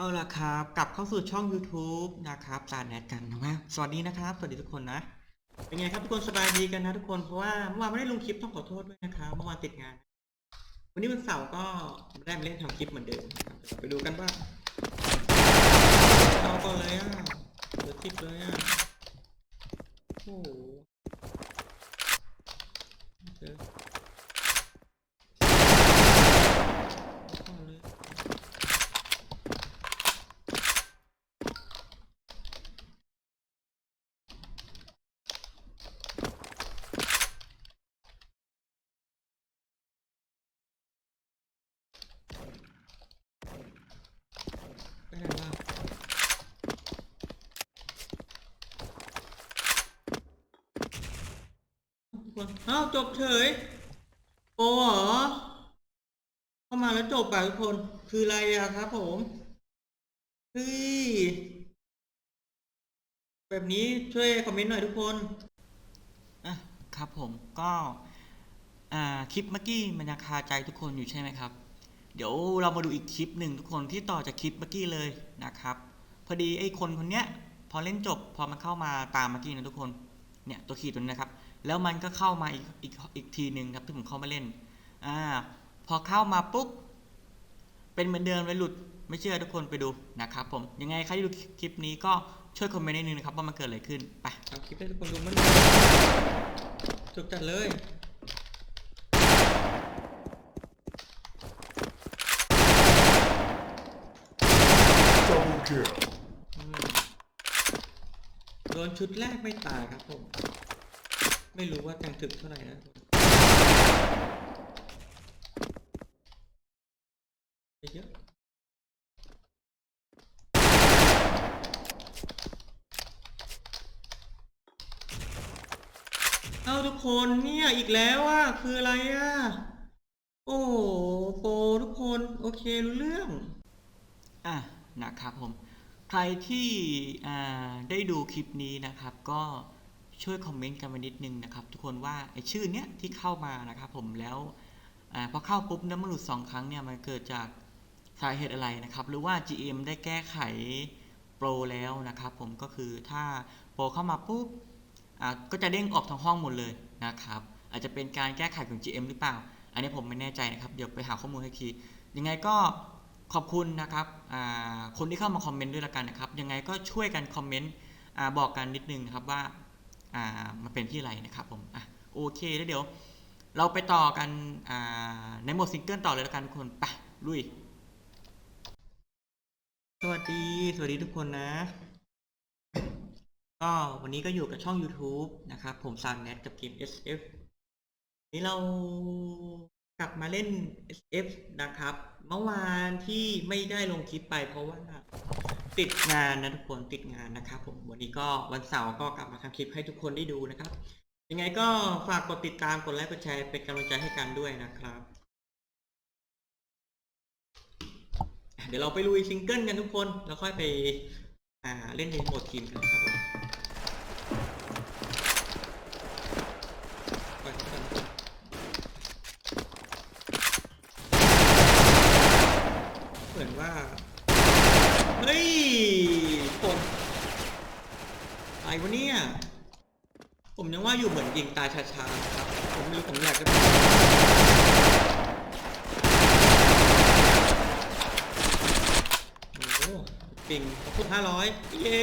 เอาละครับ กลับเข้าสู่ช่อง YouTube นะครับจานแนทกันนะสวัสดีนะครับ สวัสดีทุกคนนะ เป็นไงครับทุกคนสบายดีกันนะทุกคน เพราะว่าเมื่อวานไม่ได้ลงคลิปต้องขอโทษด้วยนะครับ เมื่อวานติดงาน วันนี้วันเสาร์ก็ไม่ได้มาเล่นทำคลิปเหมือนเดิมครับไปดูกันว่าเอาก่อนเลยอะเหลือสิบเลยอะ โอ้โหเจอเอาก่อนเลย ไปไหนวะทุก คนอ้าวจบเฉยโปเหรอเข้ามาแล้วจบอะทุกคน คืออะไรอะครับผมเฮ้ยแบบนี้ช่วยคอมเมนต์หน่อยทุกคนอะครับผมก็อ่าคลิปเมื่อกี้มันยังคาใจทุกคนอยู่ใช่ไหมครับ เดี๋ยวเรามาดูอีกคลิปหนึ่งทุกคนที่ต่อจากคลิปเมื่อกี้เลยนะครับ พอดีไอ้คนคนเนี้ยพอเล่นจบพอมันเข้ามาตามเมื่อกี้นะทุกคนเนี่ยตัวขีดตัวนี้นะครับ แล้วมันก็เข้ามาอีกอีกอีกทีหนึ่งครับที่ผมเข้ามาเล่นอ่าพอเข้ามาปุ๊บเป็นเหมือนเดิมเลยหลุดไม่เชื่อทุกคนไปดูนะครับผมยังไงใครที่ดูคลิปนี้ก็ช่วยคอมเมนต์นิดนึงนะครับว่ามันเกิดอะไรขึ้นไปเอาคลิปให้ทุกคนดูมันจบจัดเลย Double kill. อืมโดนชุดแรกไม่ตายครับผม ไม่รู้ว่าแทงถึกเท่าไหร่นะเยอะเอาทุกคนเนี่ยอีกแล้วอะคืออะไรอะ โอ้โหโปรทุกคนโอเครู้เรื่อง อะนะครับผม ใครที่อ่าได้ดูคลิปนี้นะครับก็ ช่วยคอมเมนต์กันมานิดนึงนะครับ ทุกคนว่าไอชื่อเนี้ยที่เข้ามานะครับผมแล้วอพอเข้าปุ๊บน้ำมันหลุดสองครั้งเนี่ยมันเกิดจากสาเหตุอะไรนะครับ หรือว่า GM ได้แก้ไขโปรแล้วนะครับผมก็คือถ้าโปรเข้ามาปุ๊บก็จะเด้งออกทั้งห้องหมดเลยนะครับอาจจะเป็นการแก้ไขของ GM หรือเปล่า อันนี้ผมไม่แน่ใจนะครับ เดี๋ยวไปหาข้อมูลให้ที ยังไงก็ขอบคุณนะครับคนที่เข้ามาคอมเมนต์ด้วยละกันนะครับ ยังไงก็ช่วยกันคอมเมนต์บอกกันนิดนึงนะครับว่า อ่ามันเป็นที่อะไรนะครับผมอะโอเคแล้วเดี๋ยว เราไปต่อกันอ่าในโหมดซิงเกิลต่อเลยละกันทุกคนไปลุย สวัสดี สวัสดีทุกคนนะ ก็วันนี้ก็อยู่กับช่อง YouTube นะครับ ผมซันแนทกับทีม SF นี่เรากลับมาเล่น SF นะครับ เมื่อวานที่ไม่ได้ลงคลิปไปเพราะว่าติดงานนะทุกคนติดงานนะครับผมวันนี้ก็วันเสาร์ก็กลับมาทำคลิปให้ทุกคนได้ดูนะครับ ยังไงก็ฝากกดติดตามกดไลค์กดแชร์เป็นกำลังใจให้กันด้วยนะครับ เดี๋ยวเราไปลุยซิงเกิลกันทุกคน แล้วค่อยไปอ่าเล่นในโหมดทีมกันครับผมไปกันเหมือนว่า เฮ้ยกดอะไรวะเนี่ย ผม ยิงตายช้าๆครับ ผมไม่รู้ผมอยากจะโอ้โหปิงขอบคุณห้าร้อยเย้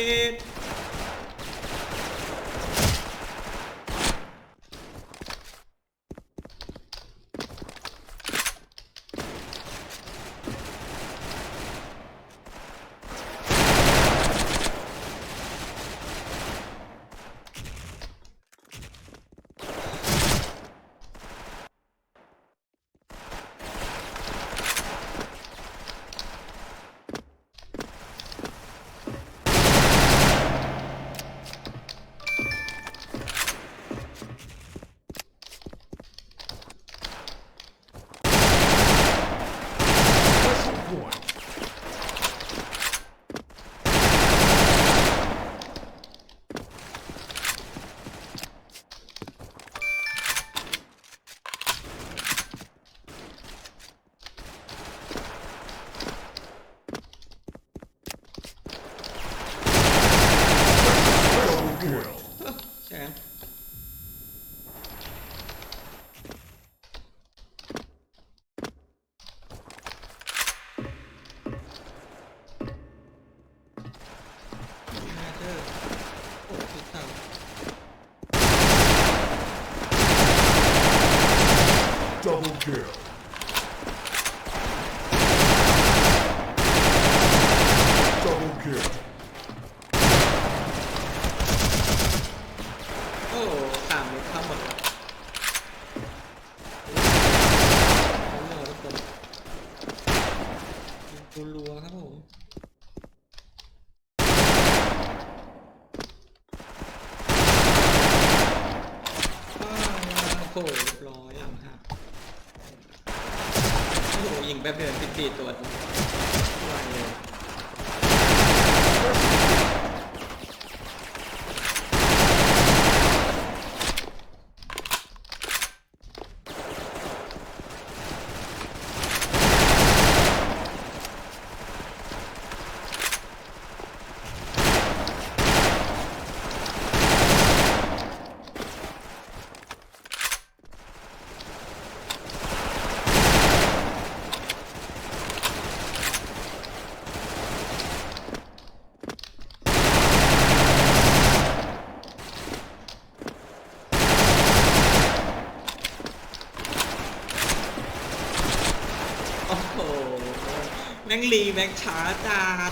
ม่งรีแม่งช้าจัด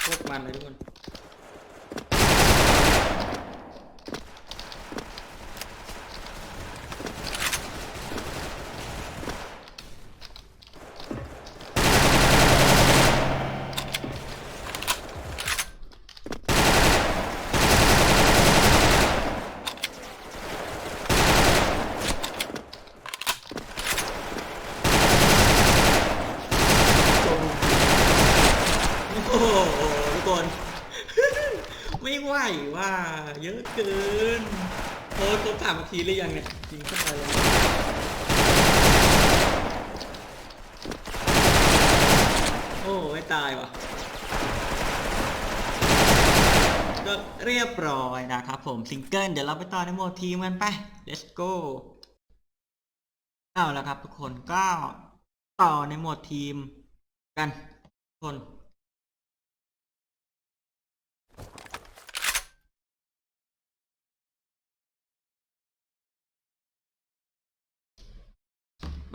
โคตรมันเลยทุกคน โอ้โหทุกคน ไม่ไหวว่า เยอะเกินโอ้ครบสามนาทีหรือยังเนี่ยจริงเข้าไปเลยโอ้ไม่ตายว่ะก็เรียบร้อยนะครับผมซิงเกิลเดี๋ยวเราไปต่อในโหมดทีมกันไป let's go เอาละครับทุกคนก็ต่อในโหมดทีมกันทุกคน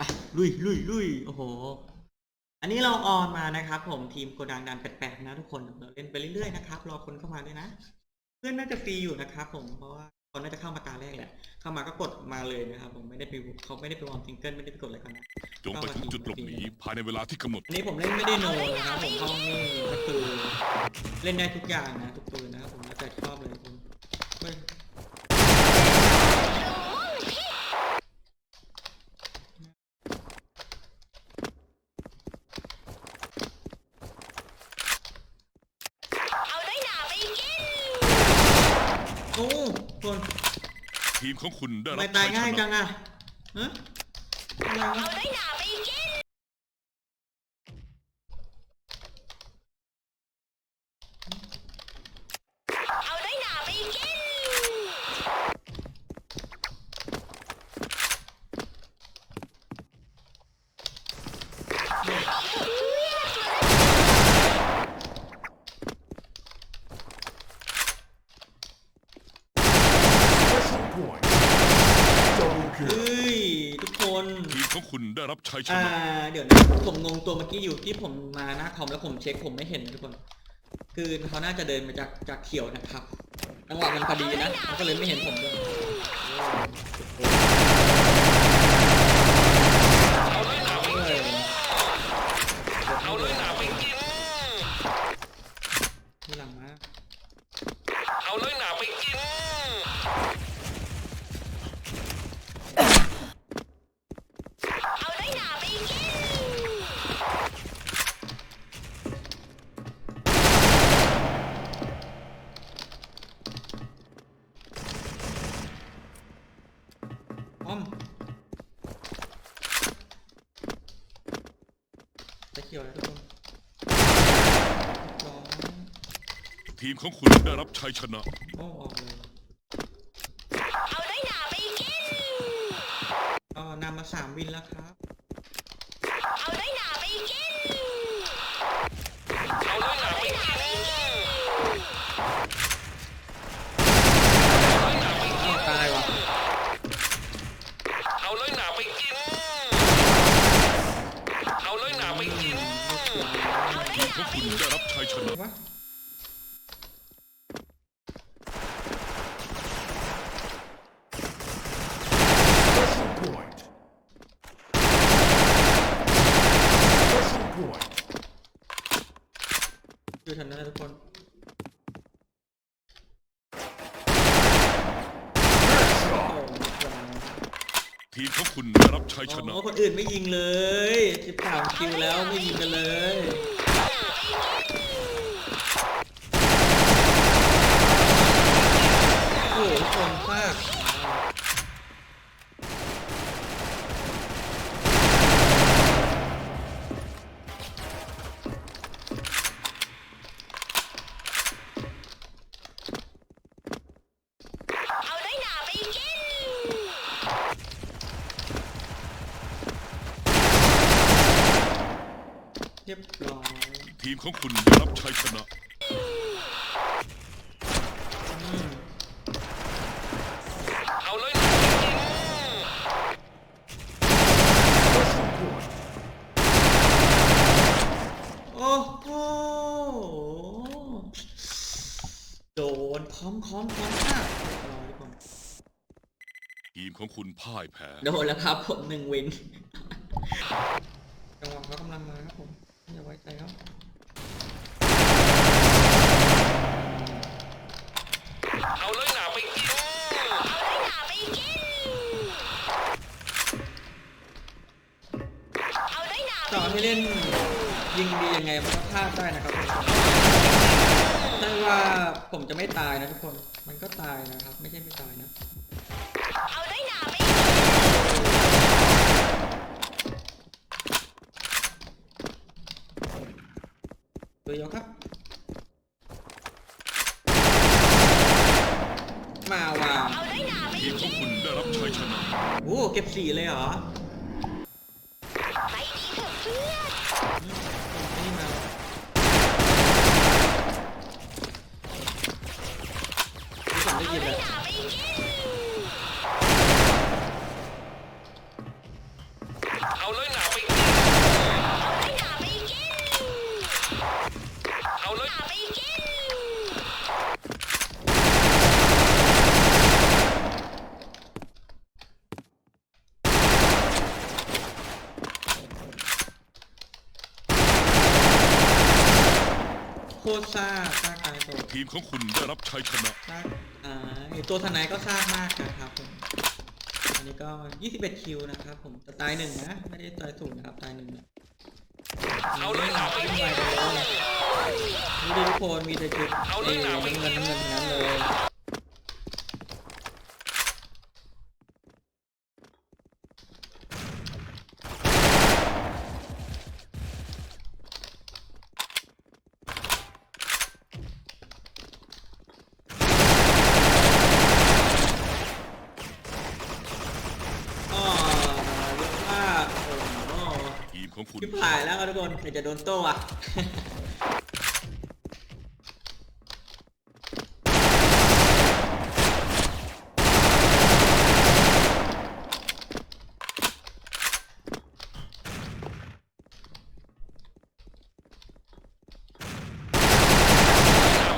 ไป ลุยลุยลุยโอ้โห อันนี้เราออนมานะครับ ผมทีมโกดังดันแปลกๆนะทุกคนเราเล่นไปเรื่อยๆนะครับรอคนเข้ามาด้วยนะ เพื่อนน่าจะฟรีอยู่นะครับ ผมเพราะว่าเขาน่าจะเข้ามาตาแรกแหละเข้ามาก็กดมาเลยนะครับ ผมไม่ได้ไปเขาไม่ได้ไปวอร์มซิงเกิลไม่ได้ไปกดอะไรกันนะจงไปถึงจุดหลบหนีภายในเวลาที่กำหนด อันนี้ผมเล่นไม่ได้โนนะครับผมเข้านี่ก็คือเล่นได้ทุกอย่างนะทุกปืนนะครับผมแล้วแต่ชอบเลยคุณเฮ้ย เอาได้หนาไปกิน โอ้คน ทีมของคุณได้ทำรัไมบตายชัยชง่ายนะจังอะฮะอะไรเอาวะได้หนาไปกิน เอาได้หนาไปกิน Special point. Double เฮ kill. ้ยทุกคน ทีมของคุณได้ รับชัยชอ่า นะ เดี๋ยวนะผมงงตัวเมื่อกี้อยู่ที่ผมมาหน้าคอมแล้วผมเช็คผมไม่เห็นนะทุกคน คือเขาน่าจะเดินมาจากจากเขียวนะครับจังหวะมันพอดีนะก็เลยไม่เห็นผมเลย อ้อมจะเขียวแล้วทุกคนร้องทีมของคุณได้รับชัยชนะโอ้ออกเลยเอาได้หนาไปกินมาสามวินแล้วครับ ทีมของคุณได้รับชัยชนะ วะ Special point. Special point. อยู่ทันนะทุกคน ทีมของคุณได้รับชัยชนะ โอ้คนอื่นไม่ยิงเลย13คิวแล้วไม่ยิงกันเลย โอ้โหคนมาก เอาน้อยหนาไปกิน เรียบร้อยทีมของคุณได้รับชัยชนะ อืมเอาน้อยหนาไปกิน Special point. โอ้โหโดนคอมคอมคอมมากเรียบร้อยทุกคนทีมของคุณพ่ายแพ้ โดนแล้วครับผมหนึ่งวินจังหวะเขากำลังมาครับผม อย่าไว้ใจเขาเอาน้อยหนาไปกินเอาน้อยหนาไปกินเอาน้อยหนาไปต่อให้เล่นยิงดียังไงมันก็พลาดได้นะครับทุกคนไม่ว่าผมจะไม่ตายนะทุกคน มันก็ตายนะครับ ไม่ใช่ไม่ตายนะ เอาน้อยหนาไปกิน ตัวยกครับ มาว่ะเอาน้อยหนาไปทีมของคุณได้รับชัยชนะ โอ้เก็บสี่เลยเหรอไปดีเถอะเพื่อนนี่มาที่ผมได้เอายินน้เลอย ย หนาไปกิน เอาน้อยหนาไปกิน เอาน้อยหนาไปกิน เอาน้อย หนาไปกิน โคตรซ่าซ่ากายตัวทีมของคุณได้รับชัยชนะ ซ่าอ่าไอตัวทนายก็ซ่ามากนะครับผมอันนี้ก็ 21 คิวนะครับผมแต่ตายหนึ่งนะ ไม่ได้ตายศูนย์นะครับ ตายหนึ่งนะเอาน้อยหนาไปวิ่งกิไวนไปเลยนี่ดูทุกคนมีแต่ชุดเอาเลยหนาไปน้ำเงินน้ำเงินทั้งนั้นเลย อ๋อเยอะมากโอ้โห ทีมของคุณ ชิบหาย แล้วครับทุกคนใครจะโดนโต้อะ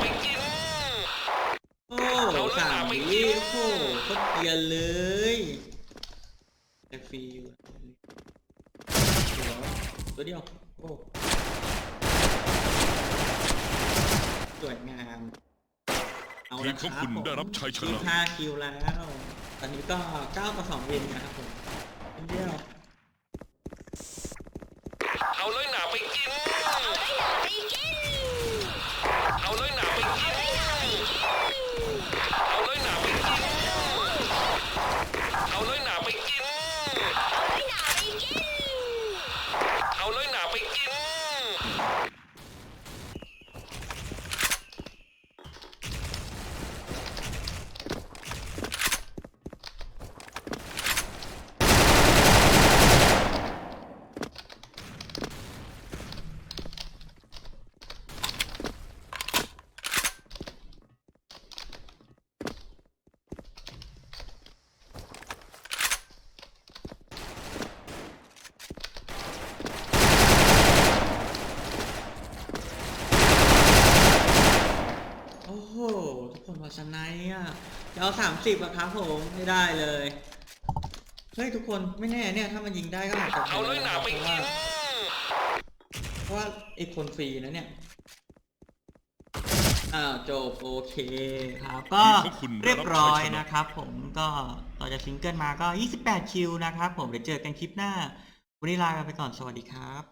ไปกิน โอ้สามวิโอ้โหโคตรเกรียนเลยแต่ฟรีอยู่ตัวเดียว โอ้ สวยงาม เอาทีละมคของรับคุณผมได้รับชัยชนะห้าคิวแล้ว ตอนนี้ก็เก้าต่อสองวินนะครับผมนิดเดียว เอาน้อยหนาไปกิน เอาน้อยหนาไปกิน เอาน้อยหนาไปกิน เอาน้อยหนาไปกิน เอาน้อยหนาไปกิน เอาน้อยหนาไปกิน เอาน้อยหนาไปกิน โห ทุกคนมาสไนด์อะจะเอาสามสิบอะครับผมไม่ได้เลย เฮ้ยทุกคนไม่แน่เนี่ยถ้ามันยิงได้ก็อาจจะเอาน้อยหนาไปเพราะกิว่านเพราะว่าไอ้คนฟรีนะเนี่ยอ้าวจบโอเคครับก็เรียบร้อยนะครับ ผมก็ต่อจากซิงเกิลมาก็ 28 คิวนะครับ ผมเดี๋ยวเจอกันคลิปหน้าวันนี้ลากันไปก่อนสวัสดีครับ